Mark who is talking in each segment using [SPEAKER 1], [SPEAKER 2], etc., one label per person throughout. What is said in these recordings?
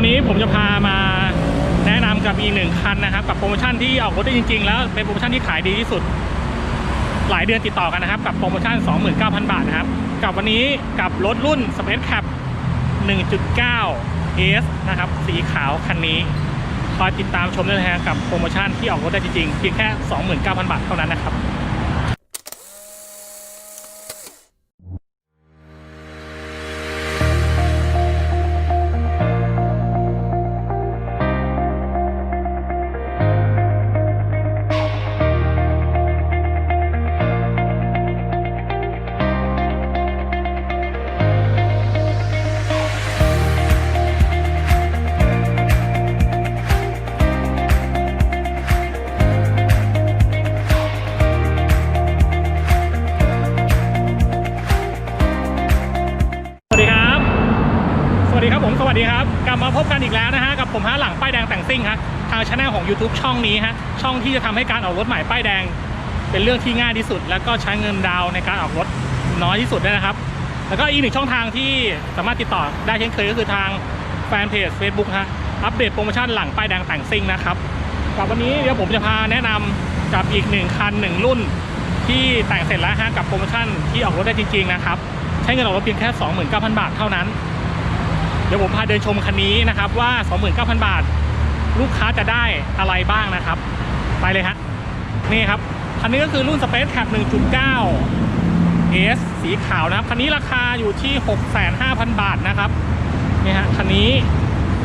[SPEAKER 1] วันนี้ผมจะพามาแนะนำกับอีกหนึ่งคันนะครับ กับโปรโมชั่นที่ออกรถได้จริง ๆ แล้วเป็นโปรโมชั่นที่ขายดีที่สุด หลายเดือนติดต่อกันนะครับ กับโปรโมชั่น 29,000 บาทนะครับ กับวันนี้กับรถรุ่น Space Cap 1.9 S นะครับ สีขาวคันนี้คอยติดตามชมด้วยนะฮะกับโปรโมชั่นที่ออกรถได้จริงๆเพียงแค่ 29,000 บาทเท่านั้นนะครับ ผมสวัสดีครับ กลับมาพบกันอีกแล้วนะฮะกับผมฮะหลังป้ายแดงแต่งซิ่งฮะทางช anel ของ YouTube ช่องนี้ฮะช่องที่จะทำให้การออกรถใหม่ป้ายแดง เป็นเรื่องที่ง่ายที่สุด แล้วก็ใช้เงินดาวในการออกรถน้อยที่สุดด้วยนะครับ แล้วก็อีกหนึ่งช่องทางที่สามารถติดต่อได้เช่นเคยก็คือทางแฟนเพจ Facebook ฮะอัปเดตโปรโมชั่นหลังป้ายแดงแต่งซิ่งนะครับกับวันนี้เดี๋ยวผมจะพาแนะนำกับอีกหนึ่งคันหนึ่งรุ่น ที่แต่งเสร็จแล้วฮะกับโปรโมชั่นที่ออกรถได้จริงๆนะครับใช้เงินออกรถเพียงแค่ 29,000 บาทเท่านั้น เดี๋ยวผมพาเดินชมคันนี้นะครับว่า 29,000 บาท ลูกค้าจะได้อะไรบ้างนะครับ ไปเลยฮะนี่ครับ คันนี้ก็คือรุ่น Space Cap 1.9 S สีขาวนะครับ คันนี้ราคาอยู่ที่ 65,000 บาทนะครับนี่ฮะคันนี้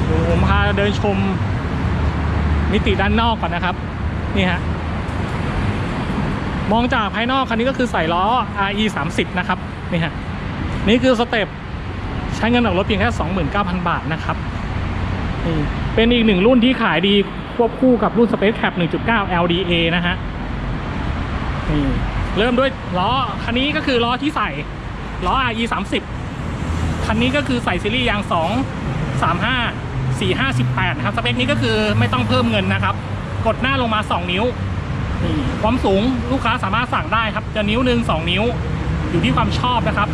[SPEAKER 1] เดี๋ยวผมพาเดินชมมิติด้านนอกก่อนนะครับนี่ฮะมองจากภายนอกคันนี้ก็คือใส่ล้อ RE 30นะครับนี่ฮะนี่คือสเต็ป ช้เงินออกรถเพียงแค่ 29,000 บาทนะครับนี่เป็นอีกหนึ่งรุ่นที่ขายดีควบคู่กับรุ่น Space Cap 1.9 LDA นะฮะนี่เริ่มด้วยล้อคันนี้ก็คือล้อที่ใส่ล้อ RE 30คันนี้ก็คือใส่ซีรีส์ยาง 2 35 458นะครับสเปคนี้ก็คือไม่ต้องเพิ่มเงินนะครับ กดหน้าลงมา 2 นิ้วความสูงลูกค้าสามารถสั่งได้ครับ จะนิ้วหนึ่งสองนิ้ว อยู่ที่ความชอบนะครับ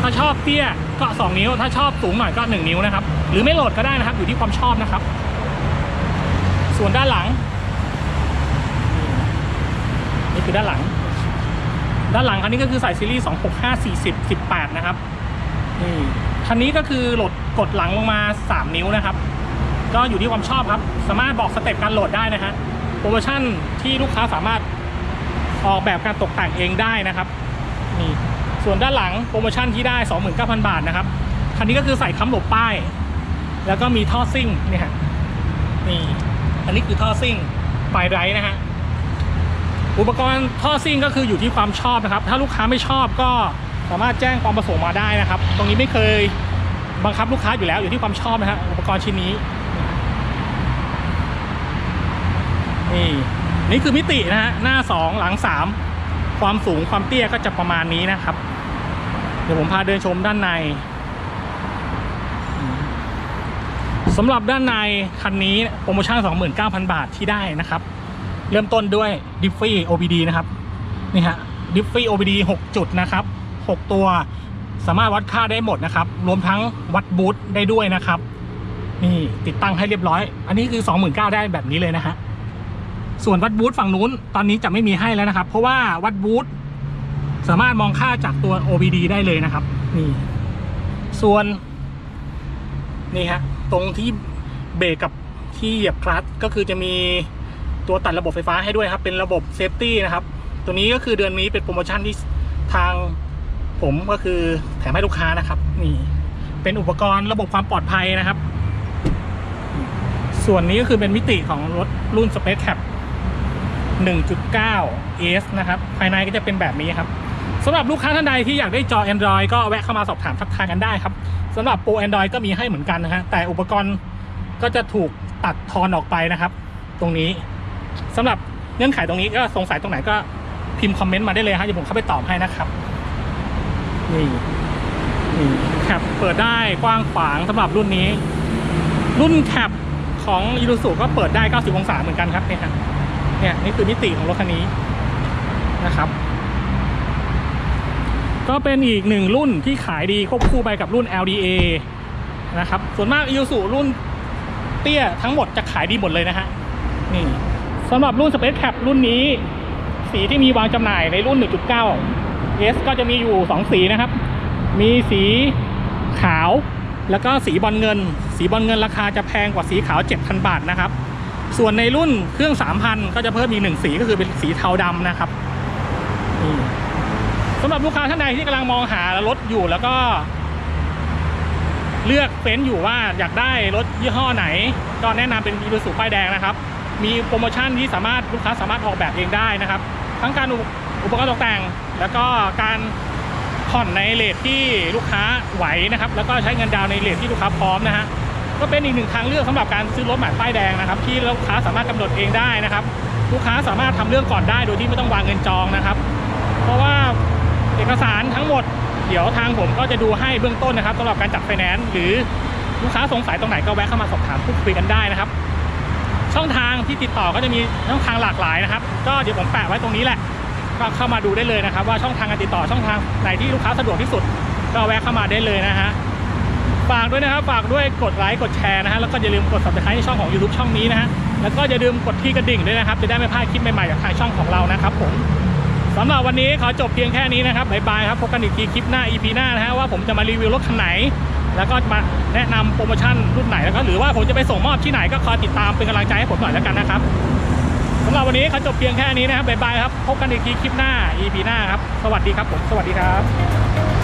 [SPEAKER 1] ถ้าชอบเตี้ย ก็ 2 นิ้ว ถ้าชอบสูงหน่อยก็ 1 นิ้วนะครับ หรือไม่โหลดก็ได้นะครับ อยู่ที่ความชอบนะครับ ส่วนด้านหลัง นี่คือด้านหลัง ด้านหลังคันนี้ก็คือใส่ซีรีส์265 40 18 นะครับนี่คันนี้ก็คือโหลดกดหลังลงมา 3 นิ้วนะครับ ก็อยู่ที่ความชอบครับ สามารถบอกสเต็ปการโหลดได้นะฮะโปรโมชั่นที่ลูกค้าสามารถออกแบบการตกแต่งเองได้นะครับนี่ ส่วนด้านหลังโปรโมชั่นที่ได้ 29,000 บาทนะครับ คันนี้ก็คือใส่ค้ำหลบป้าย แล้วก็มีท่อซิ่งเนี่ยฮะนี่อันนี้คือท่อซิ่งไฟไรนะฮะอุปกรณ์ท่อซิ่งก็คืออยู่ที่ความชอบนะครับ ถ้าลูกค้าไม่ชอบก็สามารถแจ้งความประสงค์มาได้นะครับ ตรงนี้ไม่เคยบังคับลูกค้าอยู่แล้วอยู่ที่ความชอบนะฮะอุปกรณ์ชิ้นนี้นี่นี่คือมิตินะฮะหน้าสองหลังสามความสูงความเตี้ยก็จะประมาณนี้นะครับ ดี๋ยวผมพาเดินชมด้านในสำหรับด้านในคันนี้โปรโมชั่น 29,000 บาทที่ได้นะครับ เริ่มต้นด้วยดิฟฟี่ OBD นะครับนี่ฮะดิฟฟี่ OBD 6 จุดนะครับ 6 ตัวสามารถวัดค่าได้หมดนะครับ รวมทั้งวัดบูทได้ด้วยนะครับ นี่ติดตั้งให้เรียบร้อย อันนี้คือ 29,000 ได้แบบนี้เลยนะฮะส่วนวัดบูธฝั่งนู้นตอนนี้จะไม่มีให้แล้วนะครับ เพราะว่าวัดบูธ สามารถมองค่าจากตัว OBD ได้เลยนะครับ นี่ ส่วน นี่ฮะ ตรงที่เบรกกับที่เหยียบคลัตช์ก็คือจะมีตัวตัดระบบไฟฟ้าให้ด้วยครับ เป็นระบบเซฟตี้นะครับ ตัวนี้ก็คือเดือนนี้เป็นโปรโมชั่นที่ทางผมก็คือแถมให้ลูกค้านะครับ นี่ เป็นอุปกรณ์ระบบความปลอดภัยนะครับ ส่วนนี้ก็คือเป็นมิติของรถรุ่น Space Cap 1.9 S นะครับ ภายในก็จะเป็นแบบนี้ครับ สำหรับลูกค้าท่านใดที่อยากได้จอ Android ก็แวะเข้ามาสอบถามทักทายกันได้ครับสำหรับโปร Android ก็มีให้เหมือนกันนะฮะแต่อุปกรณ์ก็จะถูกตัดทอนออกไปนะครับ ตรงนี้สำหรับเงื่อนไขตรงนี้ก็สงสัยตรงไหนก็พิมพ์คอมเมนต์มาได้เลยฮะเดี๋ยวผมเข้าไปตอบให้นะครับนี่นี่แคปเปิดได้กว้างขวางสำหรับรุ่นนี้ รุ่นแคปของอีลูสุก็เปิดได้ 90 องศาเหมือนกันครับเนี่ยเนี่ยนี่คือมิติของรถคันนี้นะครับ ก็เป็นอีกหนึ่งรุ่นที่ขายดีควบคู่ไปกับรุ่น LDA นะครับ ส่วนมากอีลูสุรุ่นเตี้ยทั้งหมดจะขายดีหมดเลยนะฮะ นี่สำหรับรุ่น Space Cap รุ่นนี้ สีที่มีวางจำหน่ายในรุ่น 1.9 S ก็จะมีอยู่ 2 สีนะครับ มีสีขาวแล้วก็สีบอลเงิน สีบอลเงินราคาจะแพงกว่าสีขาว 7,000 บาทนะครับ ส่วนในรุ่นเครื่อง 3,000 ก็จะเพิ่มอีกหนึ่งสีก็คือเป็นสีเทาดำนะครับนี่ สำหรับลูกค้าท่านใดที่กำลังมองหารถอยู่แล้วก็ เลือกเฟ้นอยู่ว่าอยากได้รถยี่ห้อไหน ก็แนะนำเป็นอี u ู u ป้ายแดงนะครับ มีโปรโมชั่นที่สามารถลูกค้าสามารถออกแบบเองได้นะครับ ทั้งการอุอุปกรณ์ตกแต่ง แล้วก็การผ่อนในเลทที่ลูกค้าไหวนะครับ แล้วก็ใช้เงินดาวน์ในเลทที่ลูกค้าพร้อมนะฮะก็เป็นอีกหนึ่งทางเลือกสำหรับการซื้อรถหม่ป้ายแดงนะครับ ที่ลูกค้าสามารถกำหนดเองได้นะครับ ลูกค้าสามารถทำเรื่องก่อนได้โดยที่ไม่ต้องวางเงินจองนะครับ เพราะว่า เอกสารทั้งหมด เดี๋ยวทางผมก็จะดูให้เบื้องต้นนะครับสำหรับการจัดไฟแนนซ์หรือลูกค้าสงสัยตรงไหนก็แวะเข้ามาสอบถามพูดคุยกันได้นะครับ ช่องทางที่ติดต่อก็จะมีช่องทางหลากหลายนะครับ ก็เดี๋ยวผมแปะไว้ตรงนี้แหละก็เข้ามาดูได้เลยนะครับ ว่าช่องทางการติดต่อช่องทางไหนที่ลูกค้าสะดวกที่สุด ก็แวะเข้ามาได้เลยนะฮะฝากด้วยนะครับฝากด้วยกดไลค์กดแชร์นะฮะแล้วก็อย่าลืมกด subscribe ในช่องของ YouTube ช่องนี้นะฮะแล้วก็อย่าลืมกดที่กระดิ่งด้วยนะครับ จะได้ไม่พลาดคลิปใหม่ๆจากทางช่องของเรานะครับผม สำหรับวันนี้ขอจบเพียงแค่นี้นะครับบ๊ายบายครับพบกันอีกทีคลิปหน้า EP หน้านะฮะว่าผมจะมารีวิวรถคันไหน แล้วก็มาแนะนำโปรโมชั่นรุ่นไหนแล้วก็หรือว่าผมจะไปส่งมอบที่ไหนก็คอยติดตามเป็นกำลังใจให้ผมหน่อยแล้วกันนะครับสำหรับวันนี้ขอจบเพียงแค่นี้นะครับบ๊ายบายครับพบกันอีกทีคลิปหน้า EP หน้าครับสวัสดีครับผมสวัสดีครับ